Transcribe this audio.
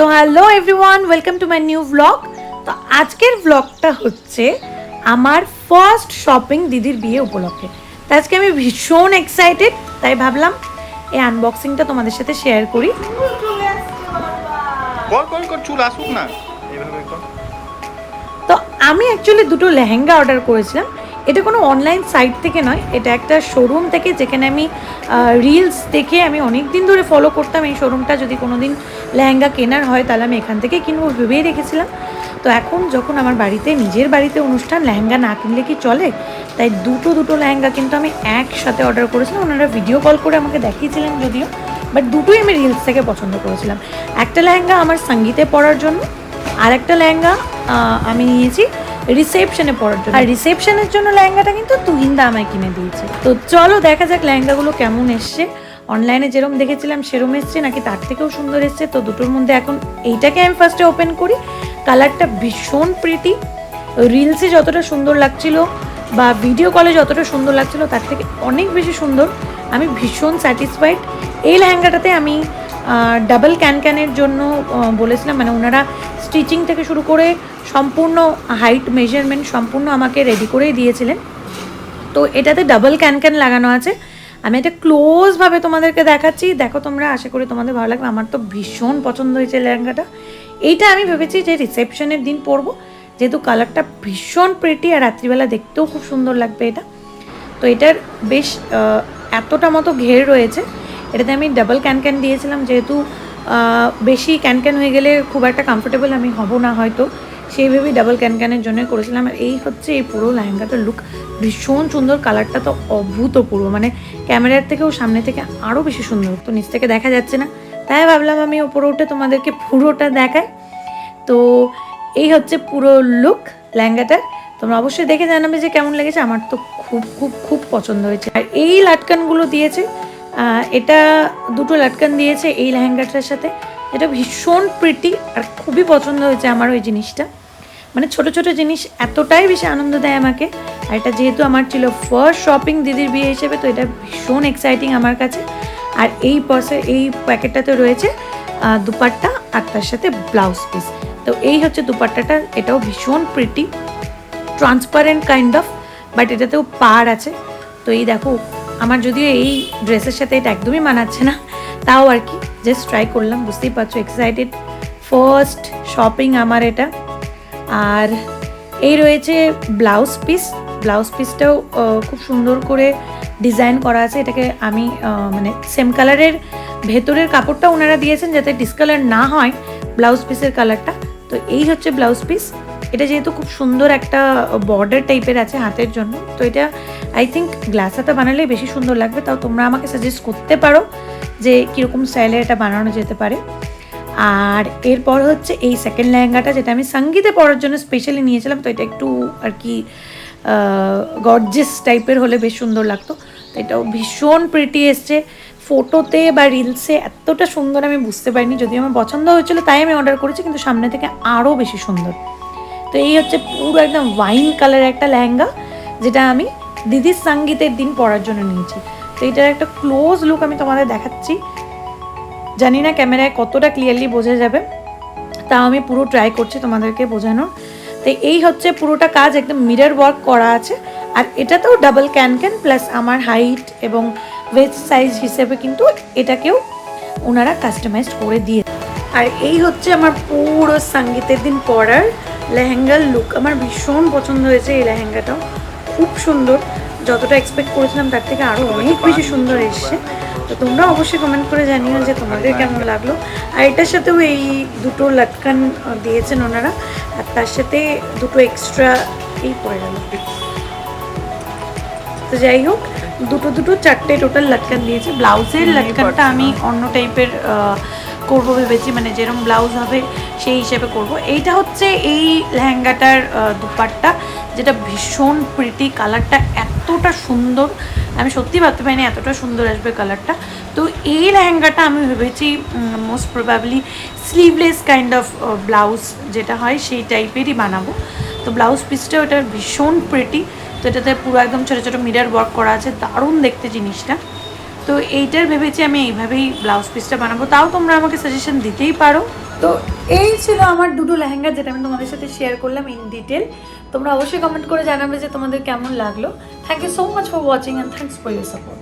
So hello everyone welcome to my new blog তো আজকের ব্লগটা হচ্ছে আমার ফার্স্ট শপিং দিদির বিয়ে উপলক্ষে। তো আজকে আমি ভীষণ এক্সাইটেড তাই ভাবলাম এই আনবক্সিংটা তোমাদের সাথে শেয়ার করি। চুল আসুক না। তো আমি অ্যাকচুয়ালি দুটো লেহেঙ্গা অর্ডার করেছিলাম। এটা কোনো অনলাইন সাইট থেকে নয়, এটা একটা শোরুম থেকে যেখানে আমি রিলস দেখে আমি অনেক দিন ধরে ফলো করতাম এই শোরুমটা যদি কোনো দিন লেহেঙ্গা কেনার হয়, তাহলে আমি এখান থেকে কিনবো ভেবেই রেখেছিলাম। তো এখন যখন আমার বাড়িতে, নিজের বাড়িতে অনুষ্ঠান, লেহেঙ্গা না কিনলে কি চলে? তাই দুটো দুটো লেহেঙ্গা কিন্তু আমি একসাথে অর্ডার করেছিলাম। ওনারা ভিডিও কল করে আমাকে দেখিয়েছিলেন যদিও বাট দুটোই আমি রিলস থেকে পছন্দ করেছিলাম। একটা লেহেঙ্গা আমার সঙ্গীতে পরার জন্য আর একটা লেহেঙ্গা আমি নিয়েছি রিসেপশনে পরার জন্য। আর রিসেপশনের জন্য লেহেঙ্গাটা কিন্তু তুহিন্দা আমায় কিনে দিয়েছে। তো চলো দেখা যাক লেহেঙ্গাগুলো কেমন এসছে। অনলাইনে যেরকম দেখেছিলাম সেরকম এসছে, নাকি তার থেকেও সুন্দর এসছে। তো দুটোর মধ্যে এখন এইটাকে আমি ফার্স্টে ওপেন করি। কালারটা ভীষণ প্রীতি রিলসে যতটা সুন্দর লাগছিল, বা ভিডিও কলে যতটা সুন্দর লাগছিল, তার থেকে অনেক বেশি সুন্দর। আমি ভীষণ স্যাটিসফাইড এই লেহেঙ্গাটাতে আমি ডাবল ক্যান ক্যানের জন্য বলেছিলাম মানে ওনারা স্টিচিং থেকে শুরু করে সম্পূর্ণ হাইট মেজারমেন্ট সম্পূর্ণ আমাকে রেডি করেই দিয়েছিলেন। তো এটাতে ডাবল ক্যান ক্যান লাগানো আছে। আমি এটা ক্লোজভাবে তোমাদেরকে দেখাচ্ছি। দেখো তোমরা, আশা করি তোমাদের ভালো লাগবে। আমার তো ভীষণ পছন্দ হয়েছে লেহেঙ্গাটা। এইটা আমি ভেবেছি যে রিসেপশনের দিন পরবো। যেহেতু কালারটা ভীষণ প্রেটি আর রাত্রিবেলা দেখতেও খুব সুন্দর লাগবে এটা। তো এটার বেশ এতটা মতো ঘের রয়েছে। এটাতে আমি ডাবল ক্যান ক্যান দিয়েছিলাম। যেহেতু বেশি ক্যান ক্যান হয়ে গেলে খুব একটা কমফোর্টেবল আমি হব না হয়তো। সেই ভেবেই ডাবল ক্যান ক্যানের জন্য করেছিলাম। আর এই হচ্ছে এই পুরো লেহেঙ্গাটার লুক ভীষণ সুন্দর কালারটা তো অভূতপূর্ব। মানে ক্যামেরার থেকেও সামনে থেকে আরও বেশি সুন্দর। তো নিচ থেকে দেখা যাচ্ছে না। তাই ভাবলাম আমি ওপরে উঠে তোমাদেরকে পুরোটা দেখাই। তো এই হচ্ছে পুরো লুক লেহেঙ্গাটার। তোমরা অবশ্যই দেখে জানাবে যে কেমন লেগেছে। আমার তো খুব খুব খুব পছন্দ হয়েছে। আর এই লাটকানগুলো দিয়েছে এটা দুটো লাটকান দিয়েছে এই লেহেঙ্গাটার সাথে। এটা ভীষণ প্রিটি আর খুবই পছন্দ হয়েছে আমার ওই জিনিসটা। মানে ছোট ছোট জিনিস এতটাই বেশি আনন্দ দেয় আমাকে। আর এটা যেহেতু আমার ছিল ফার্স্ট শপিং দিদির বিয়ে হিসেবে, তো এটা ভীষণ এক্সাইটিং আমার কাছে। আর এই পসে এই প্যাকেটটাতে রয়েছে দুপাট্টা আর তার সাথে ব্লাউজ পিস তো এই হচ্ছে দুপাট্টাটা, এটাও ভীষণ pretty transparent kind of but এটাতেও পার আছে। তো এই দেখো, আমার যদিও এই ড্রেসের সাথে এটা একদমই মানাচ্ছে না, তাও আর কি জাস্ট ট্রাই করলাম, বুঝতেই পারছ এক্সাইটেড ফার্স্ট শপিং আমার এটা। আর এই রয়েছে ব্লাউজ পিস। ব্লাউজ পিসটাও খুব সুন্দর করে ডিজাইন করা আছে। এটাকে আমি মানে সেম কালারের ভেতরের কাপড়টা ওনারা দিয়েছেন যাতে ডিসকালার না হয় ব্লাউজ পিসের কালারটা তো এই হচ্ছে ব্লাউজ পিস। এটা যেহেতু খুব সুন্দর একটা বর্ডার টাইপের আছে হাতের জন্য। তো এটা আই থিঙ্ক গ্লাস হাতে বানালে বেশি সুন্দর লাগবে। তাও তোমরা আমাকে সাজেস্ট করতে পারো যে কীরকম স্টাইলে এটা বানানো যেতে পারে। আর এরপর হচ্ছে এই সেকেন্ড লেহেঙ্গাটা যেটা আমি সঙ্গীতে পরার জন্য স্পেশালি নিয়েছিলাম, তো এটা একটু আর কি গর্জেস টাইপের হলে বেশ সুন্দর লাগতো। তো এটাও ভীষণ প্রিটি এসছে। ফটোতে বা রিলসে এতটা সুন্দর আমি বুঝতে পারিনি, যদিও আমার পছন্দ হয়েছিল, তাই আমি অর্ডার করেছি, কিন্তু সামনে থেকে আরও বেশি সুন্দর। তো এই হচ্ছে পুরো একদম ওয়াইন কালারের একটা লেহেঙ্গা, যেটা আমি দিদির সঙ্গীতের দিন পরার জন্য নিয়েছি। তো এটার একটা ক্লোজ লুক আমি তোমাদের দেখাচ্ছি। জানি না ক্যামেরায় কতটা ক্লিয়ারলি বোঝা যাবে তাও আমি পুরো ট্রাই করছি তোমাদেরকে বোঝানোর। তো এই হচ্ছে পুরোটা কাজ একদম মিরর ওয়ার্ক করা আছে। আর এটাতেও ডাবল ক্যান ক্যান প্লাস আমার হাইট এবং ওয়েস্ট সাইজ হিসেবে কিন্তু এটাকেও ওনারা কাস্টমাইজ করে দিয়ে আর এই হচ্ছে আমার পুরো সঙ্গীতের দিন পরার লেহেঙ্গার লুক আমার ভীষণ পছন্দ হয়েছে এই লেহেঙ্গাটাও। খুব সুন্দর। যতটা এক্সপেক্ট করেছিলাম তার থেকে আরও অনেক বেশি সুন্দর এসছে। তো তোমরা অবশ্যই কমেন্ট করে জানিও যে তোমাদের কেমন লাগল। আর এটার সাথেও এই দুটো লাটকান দিয়েছেন ওনারা। আর তার সাথে দুটো এক্সট্রা এই পড়ে গেল। তো যাই হোক দুটো দুটো চারটে টোটাল লাটকান দিয়েছে। ব্লাউজের লাটকানটা আমি অন্য টাইপের করব ভেবেছি মানে যেরকম ব্লাউজ হবে সেই হিসেবে করব। এইটা হচ্ছে এই লেহেঙ্গাটার আহ, দুপাট্টা যেটা ভীষণ প্রিটি কালারটা এতটা সুন্দর। আমি সত্যি ভাবতে পারিনি এতটা সুন্দর আসবে কালারটা তো এই লেহেঙ্গাটা আমি ভেবেছি most probably sleeveless kind of blouse যেটা হয় সেই টাইপেরই বানাবো। তো ব্লাউজ পিসটা ওটা ভীষণ প্রিটি তো এটাতে পুরো একদম ছোটো ছোটো মিরার ওয়ার্ক করা আছে। দারুণ দেখতে জিনিসটা। তো এইটার ভেবেছি আমি এইভাবেই ব্লাউজ পিসটা বানাবো। তাও তোমরা আমাকে সাজেশন দিতেই পারো। তো এই ছিল আমার দুটো লেহেঙ্গা যেটা আমি তোমাদের সাথে শেয়ার করলাম ইন ডিটেল তোমরা অবশ্যই কমেন্ট করে জানাবে যে তোমাদের কেমন লাগল। Thank you so much for watching and thanks for your support